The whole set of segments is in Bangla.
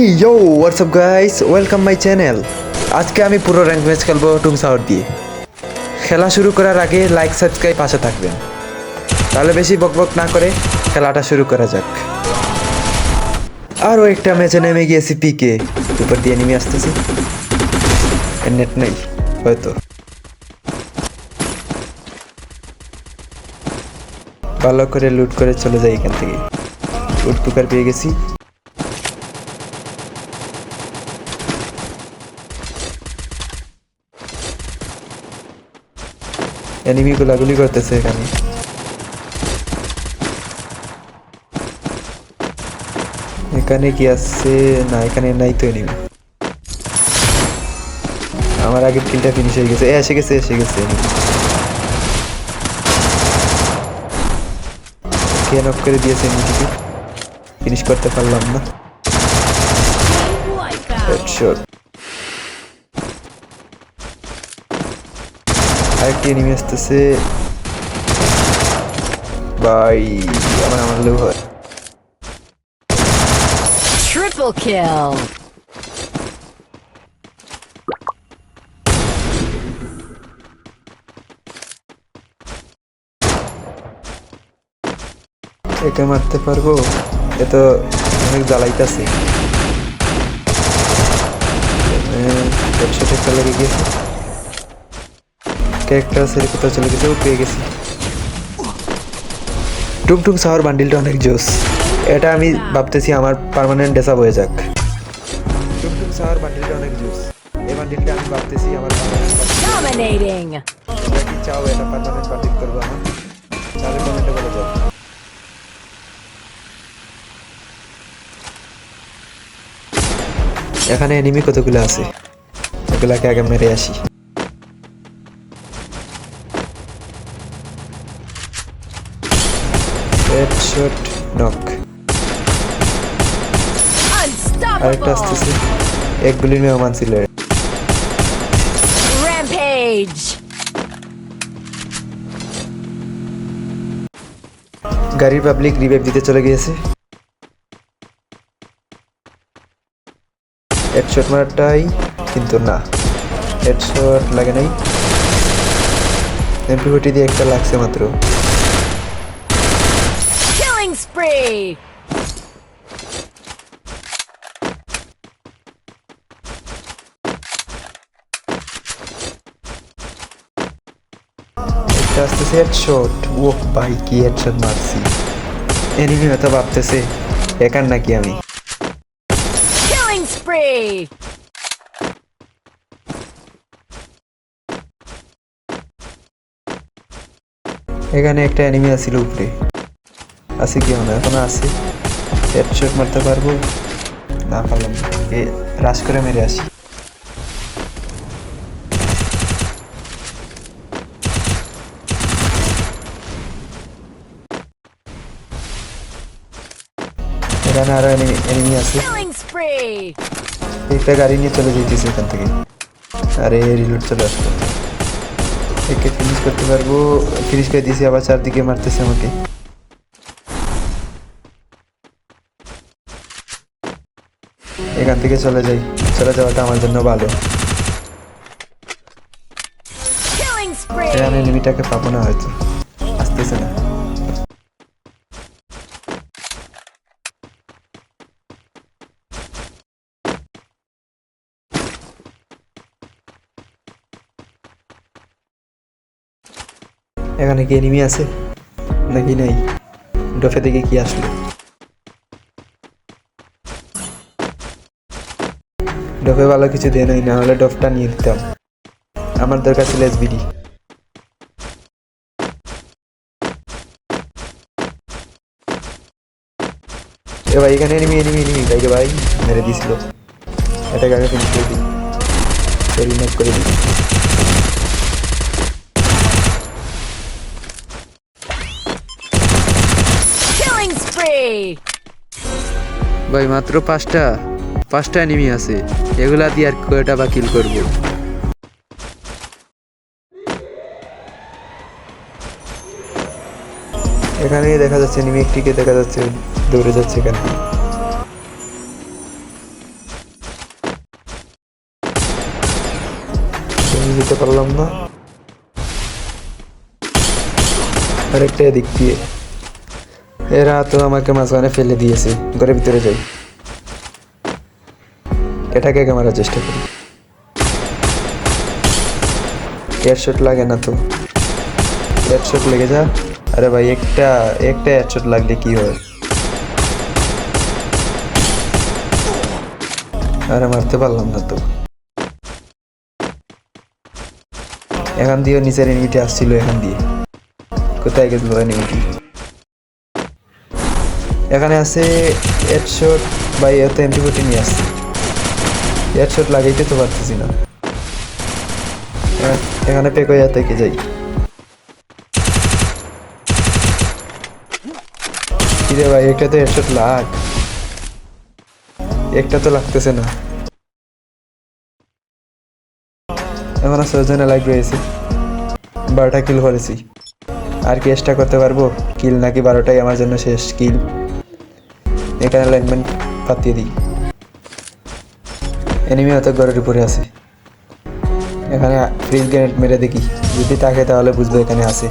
Yo what's up guys welcome my channel আজকে আমি পুরো র্যাঙ্ক ম্যাচ খেলব টুম সাউর দিয়ে। খেলা শুরু করার আগে লাইক সাবস্ক্রাইব পাশে থাকবেন। তাহলে বেশি বকবক না করে খেলাটা শুরু করা যাক। আরও একটা ম্যাচে নেমে গিয়েছি পিকে উপর দিয়ে নেমে আসতেছি। নেট নেই, হয়তো। ভালো করে লুট করে চলে যাই এখান থেকে। লুট কুকার পেয়ে গেছি। এনিমি গুলাগুলি করতেছে এখানে। এখানে কি আছে? না, এখানে নাই তো এনিমি। আমার আগের কিলটা ফিনিশ হয়ে গেছে। এসে গেছে এসে গেছে কে নক করে দিয়েছে এনিমিটিকে? ফিনিশ করতে পারলাম না। আরেকটি এনিমি আসতেছে। ভাই আমার আমার লোক হয়। Triple kill. একে মারতে পারব? এ তো অনেক জ্বালাইতেছে। একটা লেগে গিয়েছে ক্যারেক্টার সেরে কোথাও চলে গেছে ও পেয়ে গেছি। টুকটুক সাওয়ার বান্ডিলটা অনেক জোস। এটা আমি ভাবতেছি আমার পার্মানেন্ট ডেসাব হয়ে যাক। টুকটুক সাওয়ার বান্ডিলটা অনেক জোস। এই বান্ডিলটা আমি ভাবতেছি আমার কি চাও এটা পার্মানেন্ট বান্ডিল করব আমার তাহলে কমেন্টে বলে যাও এখানে এনিমি কতগুলো আছে? ওগুলাকে আগে মেরে আসি। হেডশট নক আরেকটা. আসতেছে। এক গুলির মেহমান ছিল। গাড়ির পাবলিক রিভাইভ দিতে চলে গিয়েছে। হেডশট মারাটাই কিন্তু না। হেডশট লাগে নাই। এমপি দিয়ে একটা লাগছে মাত্র। Killing spree. একটা আসতেছে হেডশট ও ভাই কি হেডশট মারছি এনিমি হয়তো ভাবতেছে একার নাকি আমি Killing spree. এখানে একটা এনিমি আছিল উপরে আছে কি মনে? এখনও আছে। হেডশট মারতে পারব? না পারলাম এ রাশ করে মেরে আসি। এখানে আরও এনিমি আছে। একটা গাড়ি নিয়ে চলে যেতেছে এখান থেকে। আরে রিলোড চলে আসলো। একে ফিনিশ করতে পারব। ফিনিশ করে দিয়েছি আবার চারদিকে মারতেছে আমাকে। এখান থেকে চলে যাই। চলে যাওয়াটা আমার জন্য ভালো. এখানে এনিমিটাকে পাবো না হয়তো। আসতেছে না। এখানে কি এনিমি আছে? নাকি নাই? ডফে থেকে কি আসলো? ডফে ভালো কিছু দিয়ে নাই না হলে ডফটা নিয়ে দিতাম আমার দরকার ছিল এসবিডি। এ ভাই এখানে এনিমি এনিমি এনিমি ভাইকে ভাই মেরে দিছিল। এটাকে আগে ফিনিশ করে দিই। রিমেক করে দিই। ভাই মাত্র পাঁচটা। পাঁচটা এনিমি আছে, এগুলা দিয়ে আর কয়টা বা কিল করব? এখানেই দেখা যাচ্ছে এনিমি, একটিকে দেখা যাচ্ছে দৌড়ে যাচ্ছে এখানে দিতে পারলাম না। আরেকটা দিক দিয়ে। এরা তো আমাকে মাঝখানে ফেলে দিয়েছে, ঘরের ভিতরে যাই। এটাকে মারার চেষ্টা করি। হেডশট লাগে না তো। হেডশট লেগে যা। আরে ভাই, একটা একটা হেডশট লাগলে কি হয়? আরে মারতে পারলাম না তো। এখান দিয়ে নিচের এনিমিটি আসছিল এখান দিয়ে। কোথায় গেছিল এনিমিটি এখানে আছে হেডশট বা এত এমপি নিয়ে আসছে। হেডশট লাগাইতে তো পারতেছি না। এ- এখানে পেকোয়া থেকে যাই। কিরে ভাই, একটা তো হেডশট লাগ। একটা তো লাগতেছে না। এখন ছজনে লাইক রয়েছে। বারোটা কিল করেছি। আর কি এক্সট্রা করতে পারব? কিল নাকি বারোটাই আমার জন্য শেষ কিল এখানে লাইনম্যান পাতিয়ে দিই। এনিমি হয়তো ঘরের উপরে আছে। এখানে ফ্রিজ গ্রেনেড মেরে দেখি। যদি তাকে তাহলে বুঝব এখানে আছে।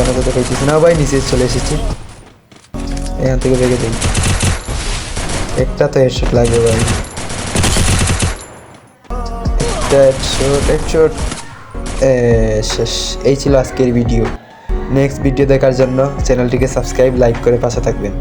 এখানে তো না ভাই, নিচে চলে এসেছি। এখান থেকে বেগে দিই একটা তো হেডশট লাগবে ভাই। শেষ। এই ছিল আজকের ভিডিও নেক্সট ভিডিও দেখার জন্য চ্যানেলটিকে সাবস্ক্রাইব লাইক করে পাশে থাকবেন।